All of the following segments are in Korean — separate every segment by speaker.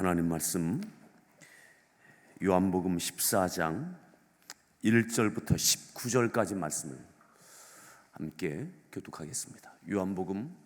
Speaker 1: 하나님 말씀 요한복음 14장 1절부터 19절까지 말씀을 함께 교독하겠습니다. 요한복음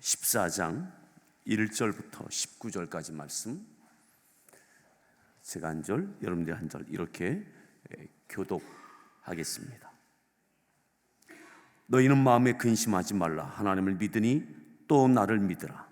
Speaker 1: 14장 1절부터 19절까지 말씀 제가 한 절, 여러분들이 한 절 이렇게 교독하겠습니다. 너희는 마음에 근심하지 말라. 하나님을 믿으니 또 나를 믿으라.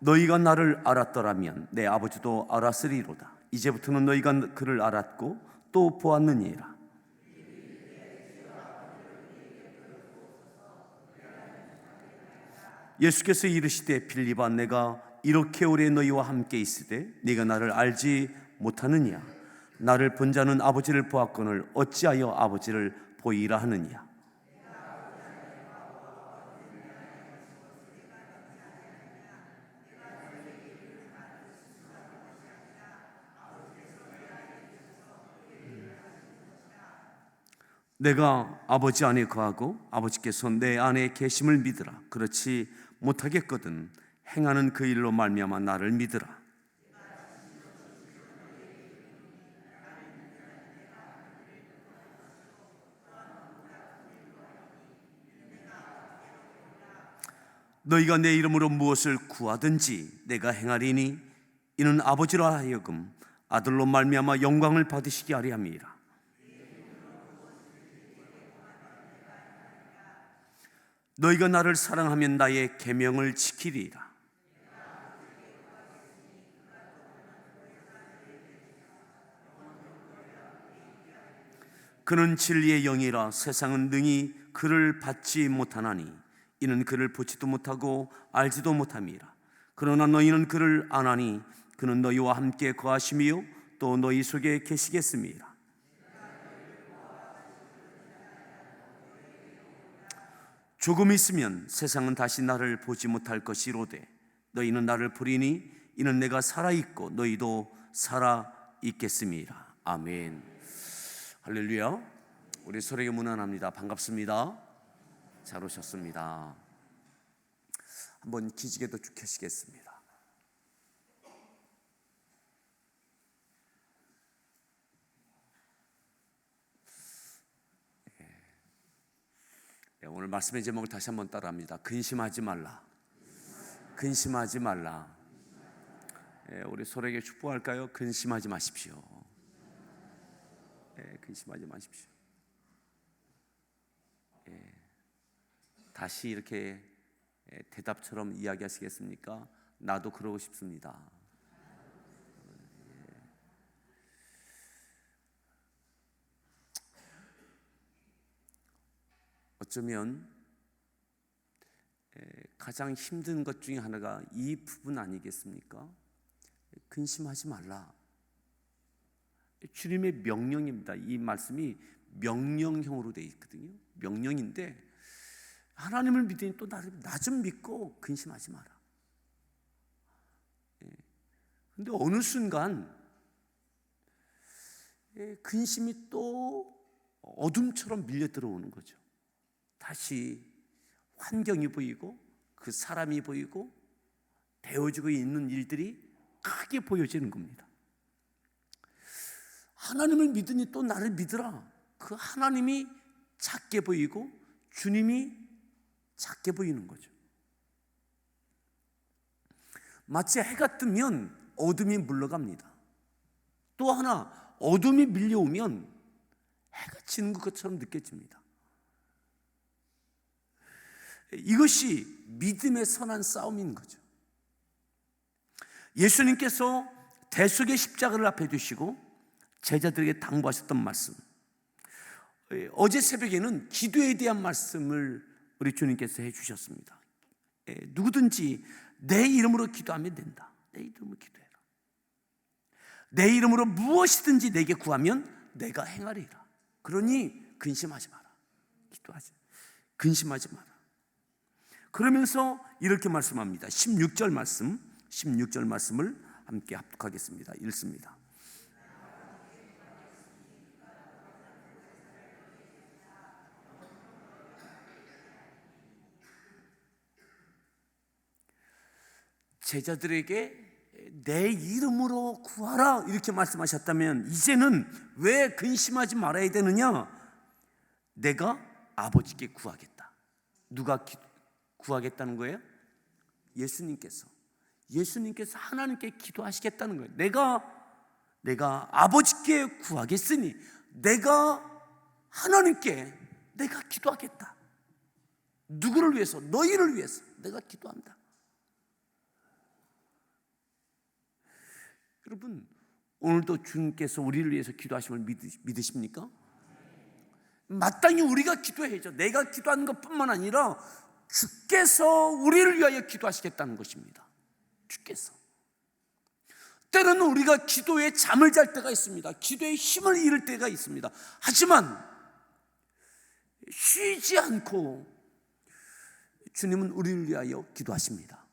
Speaker 1: 너희가 나를 알았더라면 내 아버지도 알았으리로다. 이제부터는 너희가 그를 알았고 또 보았느니라. 예수께서 이르시되 빌립아 내가 이렇게 오래 너희와 함께 있으되 네가 나를 알지 못하느냐? 나를 본 자는 아버지를 보았거늘 어찌하여 아버지를 보이라 하느냐 내가 아버지 안에 거하고 아버지께서 내 안에 계심을 믿으라. 그렇지 못하겠거든. 행하는 그 일로 말미암아 나를 믿으라. 너희가 내 이름으로 무엇을 구하든지 내가 행하리니 이는 아버지로 하여금 아들로 말미암아 영광을 받으시게 하리 함이라 너희가 나를 사랑하면 나의 계명을 지키리라. 그는 진리의 영이라 세상은 능히 그를 받지 못하나니 이는 그를 보지도 못하고 알지도 못함이라. 그러나 너희는 그를 아나니 그는 너희와 함께 거하심이요 또 너희 속에 계시겠습니다. 조금 있으면 세상은 다시 나를 보지 못할 것이로되 너희는 나를 보리니 이는 내가 살아 있고 너희도 살아 있겠습니다. 아멘. 할렐루야. 우리 서로에게 문안합니다. 반갑습니다. 잘 오셨습니다. 한번 기지개도 쭉 켜시겠습니다. 오늘 말씀의 제목을 다시 한번 따라합니다. 근심하지 말라. 근심하지 말라. 예, 우리 서로에게 축복할까요? 근심하지 마십시오. 예, 근심하지 마십시오. 예, 다시 이렇게 예, 대답처럼 이야기하시겠습니까? 나도 그러고 싶습니다. 어쩌면 가장 힘든 것 중에 하나가 이 부분 아니겠습니까? 근심하지 말라. 주님의 명령입니다. 이 말씀이 명령형으로 되어 있거든요. 명령인데 하나님을 믿으니 또 나를 나좀 믿고 근심하지 마라. 근데 어느 순간 근심이 또 어둠처럼 밀려 들어오는 거죠. 다시 환경이 보이고 그 사람이 보이고 되어지고 있는 일들이 크게 보여지는 겁니다. 하나님을 믿으니 또 나를 믿으라. 그 하나님이 작게 보이고 주님이 작게 보이는 거죠. 마치 해가 뜨면 어둠이 물러갑니다. 또 하나 어둠이 밀려오면 해가 지는 것처럼 느껴집니다. 이것이 믿음의 선한 싸움인 거죠. 예수님께서 대속의 십자가를 앞에 두시고 제자들에게 당부하셨던 말씀. 어제 새벽에는 기도에 대한 말씀을 우리 주님께서 해 주셨습니다. 예, 누구든지 내 이름으로 기도하면 된다. 내 이름으로 기도해라. 내 이름으로 무엇이든지 내게 구하면 내가 행하리라. 그러니 근심하지 마라. 기도하지. 근심하지 마라. 그러면서 이렇게 말씀합니다. 16절 말씀, 16절 말씀을 함께 합독하겠습니다. 읽습니다. 제자들에게 내 이름으로 구하라 이렇게 말씀하셨다면 이제는 왜 근심하지 말아야 되느냐? 내가 아버지께 구하겠다. 누가 기, 구하겠다는 거예요? 예수님께서. 예수님께서 하나님께 기도하시겠다는 거예요. 내가 내가 아버지께 구하겠으니 내가 하나님께 내가 기도하겠다. 누구를 위해서? 너희를 위해서 내가 기도한다. 여러분 오늘도 주님께서 우리를 위해서 기도하심을 믿으십니까? 마땅히 우리가 기도해야죠. 내가 기도하는 것뿐만 아니라 주께서 우리를 위하여 기도하시겠다는 것입니다. 주께서. 때로는 우리가 기도에 잠을 잘 때가 있습니다. 기도에 힘을 잃을 때가 있습니다. 하지만 쉬지 않고 주님은 우리를 위하여 기도하십니다.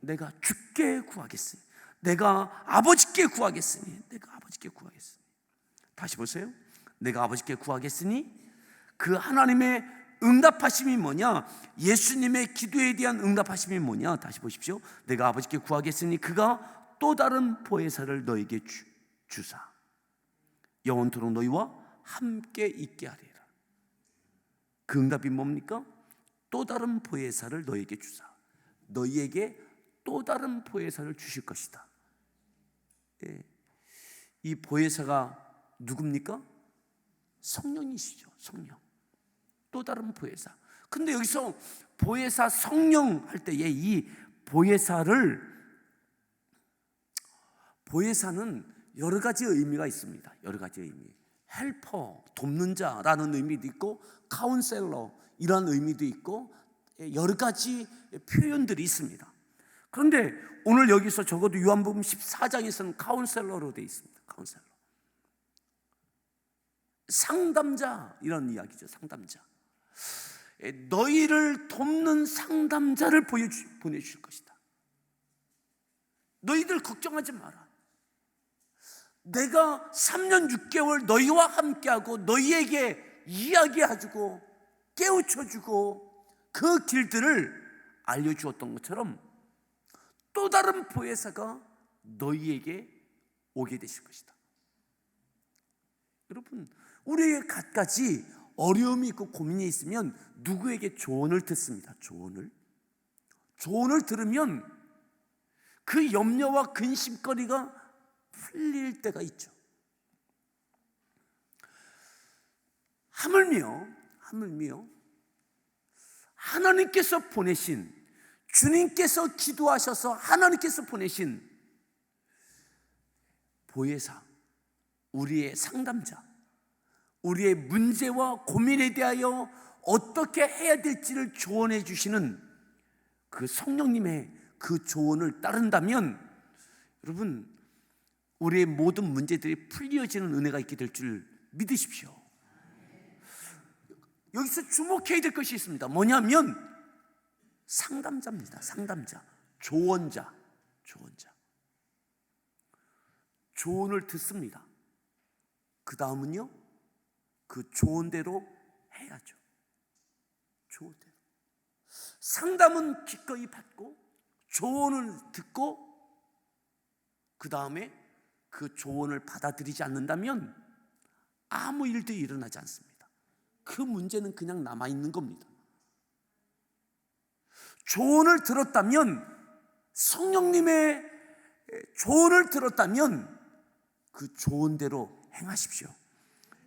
Speaker 1: 내가 주께 구하겠으니 내가 아버지께 구하겠으니 내가 아버지께 구하겠으니 다시 보세요. 내가 아버지께 구하겠으니 그 하나님의 응답하심이 뭐냐? 예수님의 기도에 대한 응답하심이 뭐냐? 다시 보십시오. 내가 아버지께 구하겠으니 그가 또 다른 보혜사를 너에게 주, 주사 영원토록 너희와 함께 있게 하리라. 그 응답이 뭡니까? 또 다른 보혜사를 너에게 주사 너희에게 또 다른 보혜사를 주실 것이다. 예. 이 보혜사가 누굽니까? 성령이시죠. 성령. 또 다른 보혜사. 근데 여기서 보혜사 성령 할 때에 이 보혜사를 보혜사는 여러 가지 의미가 있습니다. 여러 가지 의미. 헬퍼, 돕는 자라는 의미도 있고 카운셀러 이런 의미도 있고 여러 가지 표현들이 있습니다. 그런데 오늘 여기서 적어도 요한복음 14장에서는 카운셀러로 되어 있습니다. 카운셀러. 상담자 이런 이야기죠. 상담자. 너희를 돕는 상담자를 보내주실 것이다. 너희들 걱정하지 마라. 내가 3년 6개월 너희와 함께하고 너희에게 이야기해주고 깨우쳐주고 그 길들을 알려주었던 것처럼 또 다른 보혜사가 너희에게 오게 되실 것이다. 여러분, 우리에게 갖가지 어려움이 있고 고민이 있으면 누구에게 조언을 듣습니다. 조언을. 조언을 들으면 그 염려와 근심거리가 풀릴 때가 있죠. 하물며, 하물며, 하나님께서 보내신 주님께서 기도하셔서 하나님께서 보내신 보혜사, 우리의 상담자, 우리의 문제와 고민에 대하여 어떻게 해야 될지를 조언해 주시는 그 성령님의 그 조언을 따른다면 여러분 우리의 모든 문제들이 풀려지는 은혜가 있게 될 줄 믿으십시오. 여기서 주목해야 될 것이 있습니다. 뭐냐면 상담자입니다. 상담자. 조언자. 조언자. 조언을 듣습니다. 그 다음은요, 그 조언대로 해야죠. 조언대로. 상담은 기꺼이 받고, 조언을 듣고, 그 다음에 그 조언을 받아들이지 않는다면 아무 일도 일어나지 않습니다. 그 문제는 그냥 남아 있는 겁니다. 조언을 들었다면 성령님의 조언을 들었다면 그 조언대로 행하십시오.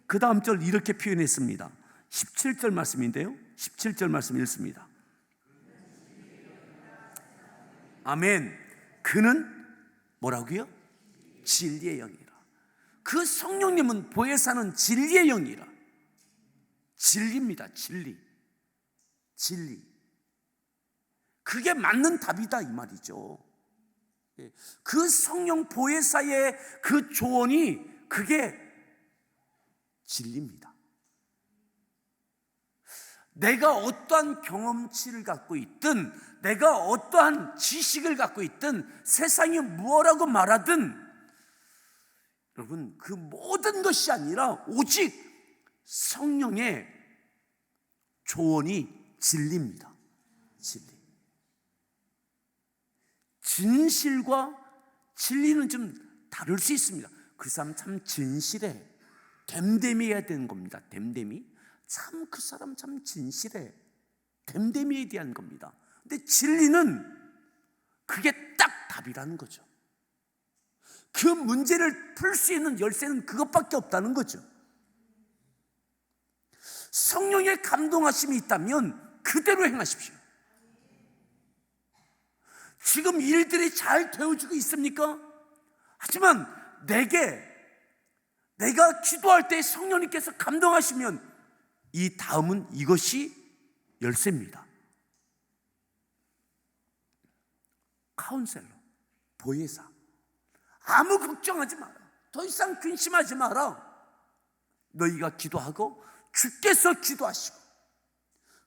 Speaker 1: 그 다음 절 이렇게 표현했습니다. 17절 말씀인데요. 17절 말씀 읽습니다. 아멘. 그는 뭐라고요? 진리의 영이라. 그 성령님은 보혜 사는 진리의 영이라. 진리입니다. 진리. 진리. 그게 맞는 답이다 이 말이죠. 예. 그 성령 보혜사의 그 조언이 그게 진리입니다. 내가 어떠한 경험치를 갖고 있든, 내가 어떠한 지식을 갖고 있든, 세상이 무엇라고 말하든, 여러분, 그 모든 것이 아니라 오직 성령의 조언이 진리입니다. 진리. 진실과 진리는 좀 다를 수 있습니다. 그 사람 참 진실해. 됨됨이해야 되는 겁니다. 됨됨이. 참 그 사람 참 진실해. 됨됨이에 대한 겁니다. 근데 진리는 그게 딱 답이라는 거죠. 그 문제를 풀 수 있는 열쇠는 그것밖에 없다는 거죠. 성령의 감동하심이 있다면 그대로 행하십시오. 지금 일들이 잘 되어지고 있습니까? 하지만 내게 내가 기도할 때 성령님께서 감동하시면 이 다음은 이것이 열쇠입니다. 카운셀러, 보혜사. 아무 걱정하지 마라. 더 이상 근심하지 마라. 너희가 기도하고 주께서 기도하시고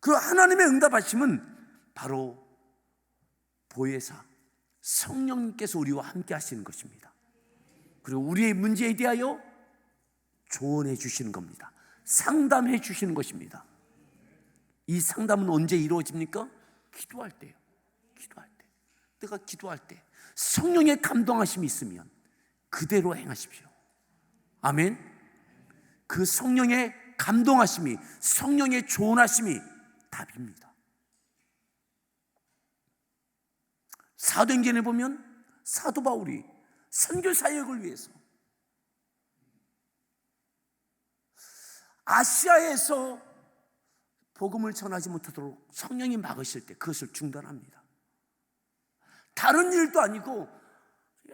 Speaker 1: 그 하나님의 응답하심은 바로 보혜사 성령님께서 우리와 함께 하시는 것입니다. 그리고 우리의 문제에 대하여 조언해 주시는 겁니다. 상담해 주시는 것입니다. 이 상담은 언제 이루어집니까? 기도할 때요. 기도할 때. 내가 기도할 때 성령의 감동하심이 있으면 그대로 행하십시오. 아멘. 그 성령의 감동하심이 성령의 조언하심이 답입니다. 사도행전에 보면 사도 바울이 선교 사역을 위해서 아시아에서 복음을 전하지 못하도록 성령이 막으실 때 그것을 중단합니다. 다른 일도 아니고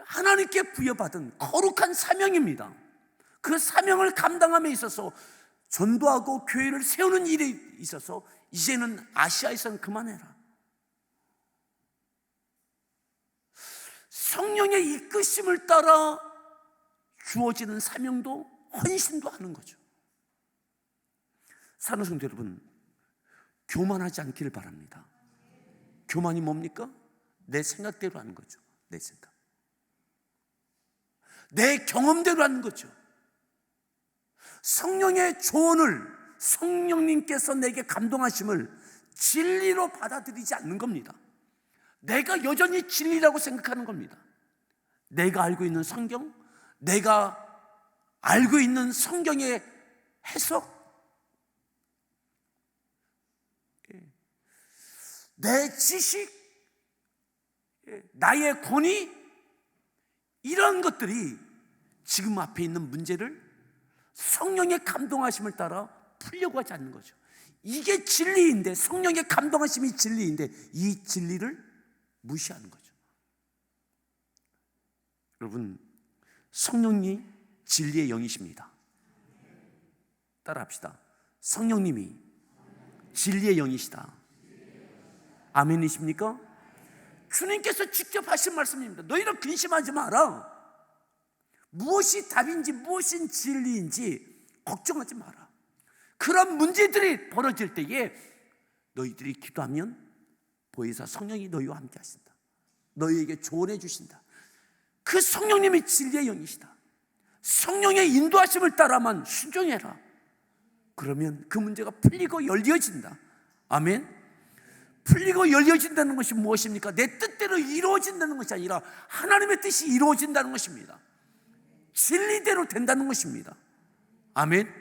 Speaker 1: 하나님께 부여받은 거룩한 사명입니다. 그 사명을 감당함에 있어서 전도하고 교회를 세우는 일에 있어서 이제는 아시아에서는 그만해라. 성령의 이끄심을 따라 주어지는 사명도 헌신도 하는 거죠. 사는 성도 여러분, 교만하지 않기를 바랍니다. 교만이 뭡니까? 내 생각대로 하는 거죠. 내 생각. 내 경험대로 하는 거죠. 성령의 조언을 성령님께서 내게 감동하심을 진리로 받아들이지 않는 겁니다. 내가 여전히 진리라고 생각하는 겁니다. 내가 알고 있는 성경, 내가 알고 있는 성경의 해석, 예. 내 지식, 예. 나의 권위, 이런 것들이 지금 앞에 있는 문제를 성령의 감동하심을 따라 풀려고 하지 않는 거죠. 이게 진리인데, 성령의 감동하심이 진리인데, 이 진리를 무시하는 거죠. 여러분, 성령님 진리의 영이십니다. 따라 합시다. 성령님이 진리의 영이시다. 아멘이십니까? 주님께서 직접 하신 말씀입니다. 너희는 근심하지 마라. 무엇이 답인지 무엇이 진리인지 걱정하지 마라. 그런 문제들이 벌어질 때에 너희들이 기도하면 보혜사 성령이 너희와 함께 하신다. 너희에게 조언해 주신다. 그 성령님이 진리의 영이시다. 성령의 인도하심을 따라만 순종해라. 그러면 그 문제가 풀리고 열려진다. 아멘. 풀리고 열려진다는 것이 무엇입니까? 내 뜻대로 이루어진다는 것이 아니라 하나님의 뜻이 이루어진다는 것입니다. 진리대로 된다는 것입니다. 아멘.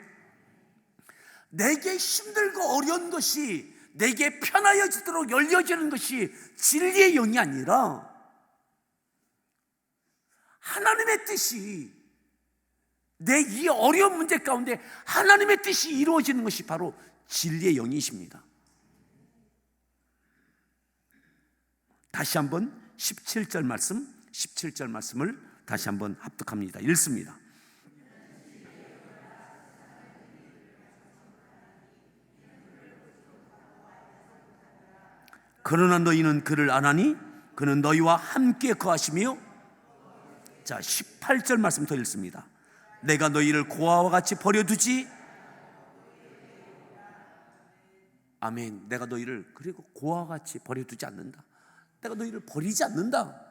Speaker 1: 내게 힘들고 어려운 것이 내게 편하여지도록 열려지는 것이 진리의 영이 아니라 하나님의 뜻이 내 이 어려운 문제 가운데 하나님의 뜻이 이루어지는 것이 바로 진리의 영이십니다. 다시 한번 17절 말씀, 17절 말씀을 다시 한번 합독합니다. 읽습니다. 그러나 너희는 그를 안 하니 그는 너희와 함께 거하시며 자 18절 말씀 더 읽습니다 내가 너희를 고아와 같이 버려두지 아멘 내가 너희를 그리고 고아와 같이 버려두지 않는다 내가 너희를 버리지 않는다.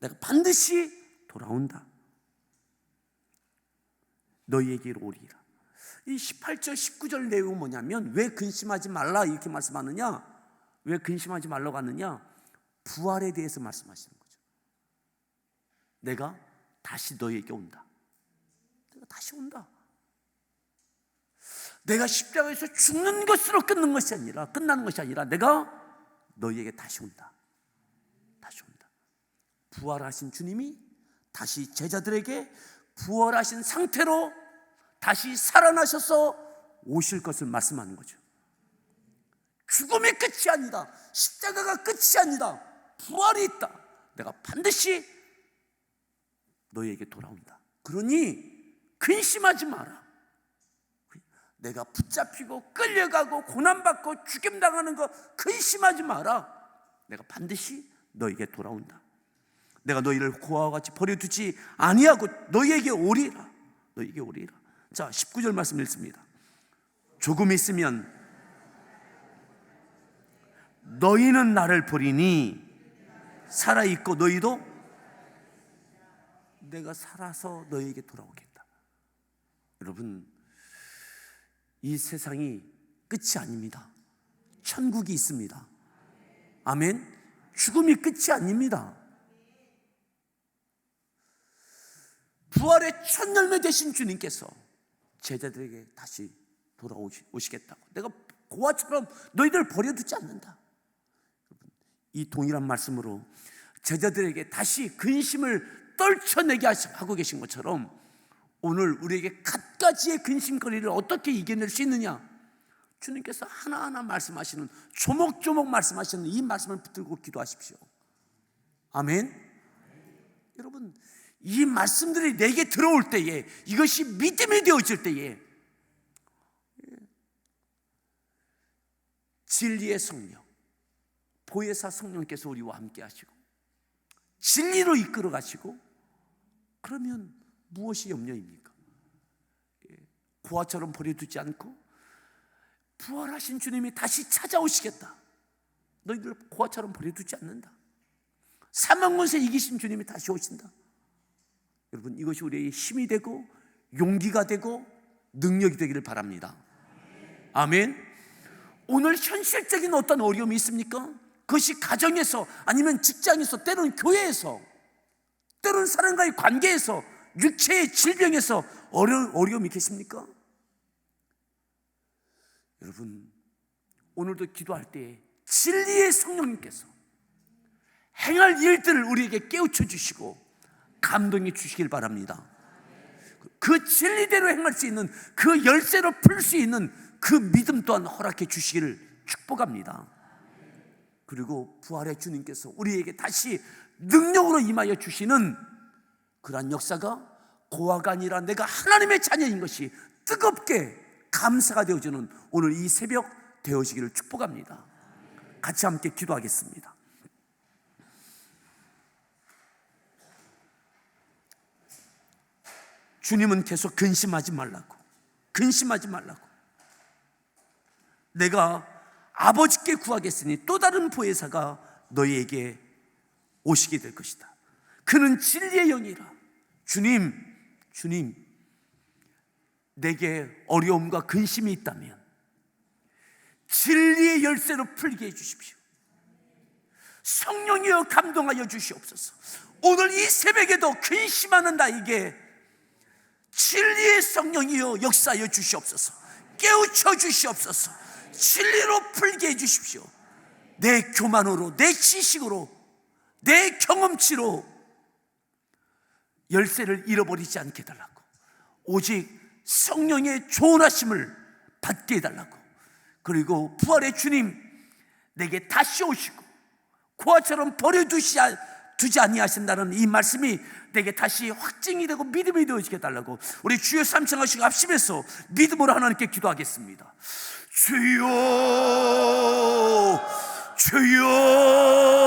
Speaker 1: 내가 반드시 돌아온다. 너희에게로 오리라. 이 18절 19절 내용은 뭐냐면 왜 근심하지 말라 이렇게 말씀하느냐? 왜 근심하지 말라고 하느냐? 부활에 대해서 말씀하시는 거죠. 내가 다시 너희에게 온다. 내가 다시 온다. 내가 십자가에서 죽는 것으로 끝는 것이 아니라 끝나는 것이 아니라 내가 너희에게 다시 온다 다시 온다 부활하신 주님이 다시 제자들에게 부활하신 상태로 다시 살아나셔서 오실 것을 말씀하는 거죠. 죽음이 끝이 아니다. 십자가가 끝이 아니다. 부활이 있다. 내가 반드시 너희에게 돌아온다. 그러니 근심하지 마라. 내가 붙잡히고 끌려가고 고난받고 죽임당하는 거 근심하지 마라. 내가 반드시 너에게 돌아온다. 내가 너희를 고아와 같이 버려두지 아니하고 너희에게 오리라. 너희에게 오리라. 자, 19절 말씀 읽습니다. 조금 있으면 너희는 나를 버리니 살아 있고 너희도 내가 살아서 너희에게 돌아오겠다. 여러분, 이 세상이 끝이 아닙니다. 천국이 있습니다. 아멘. 죽음이 끝이 아닙니다. 부활의 첫 열매 되신 주님께서 제자들에게 다시 돌아오시겠다고. 내가 고아처럼 너희들 버려두지 않는다. 이 동일한 말씀으로 제자들에게 다시 근심을 떨쳐내게 하고 계신 것처럼 오늘 우리에게 갖가지의 근심거리를 어떻게 이겨낼 수 있느냐? 주님께서 하나하나 말씀하시는 조목조목 말씀하시는 이 말씀을 붙들고 기도하십시오. 아멘. 여러분 이 말씀들이 내게 들어올 때에 이것이 믿음이 되어질 때에 진리의 성령, 보혜사 성령께서 우리와 함께 하시고 진리로 이끌어 가시고 그러면 무엇이 염려입니까? 예, 고아처럼 버려두지 않고 부활하신 주님이 다시 찾아오시겠다. 너희들 고아처럼 버려두지 않는다. 사망권세 이기신 주님이 다시 오신다. 여러분 이것이 우리의 힘이 되고 용기가 되고 능력이 되기를 바랍니다. 아멘. 오늘 현실적인 어떤 어려움이 있습니까? 그것이 가정에서 아니면 직장에서 때로는 교회에서 때로는 사람과의 관계에서 육체의 질병에서 어려, 어려움이 계십니까? 여러분 오늘도 기도할 때 진리의 성령님께서 행할 일들을 우리에게 깨우쳐 주시고 감동해 주시길 바랍니다. 그 진리대로 행할 수 있는 그 열쇠로 풀 수 있는 그 믿음 또한 허락해 주시기를 축복합니다. 그리고 부활의 주님께서 우리에게 다시 능력으로 임하여 주시는 그러한 역사가 고아가 아니라 내가 하나님의 자녀인 것이 뜨겁게 감사가 되어지는 오늘 이 새벽 되어지기를 축복합니다. 같이 함께 기도하겠습니다. 주님은 계속 근심하지 말라고. 근심하지 말라고. 내가 아버지께 구하겠으니 또 다른 보혜사가 너희에게 오시게 될 것이다. 그는 진리의 영이라. 주님, 주님, 내게 어려움과 근심이 있다면 진리의 열쇠로 풀게 해 주십시오. 성령이여 감동하여 주시옵소서. 오늘 이 새벽에도 근심하는 나에게 진리의 성령이여 역사하여 주시옵소서. 깨우쳐 주시옵소서. 진리로 풀게 해 주십시오. 내 교만으로, 내 지식으로, 내 경험치로 열쇠를 잃어버리지 않게 해달라고. 오직 성령의 조언하심을 받게 해달라고. 그리고 부활의 주님, 내게 다시 오시고, 고아처럼 버려두지 아니하신다는 이 말씀이 내게 다시 확증이 되고 믿음이 되어지게 달라고 우리 주여 삼창하시고 합심해서 믿음으로 하나님께 기도하겠습니다. 주여 주여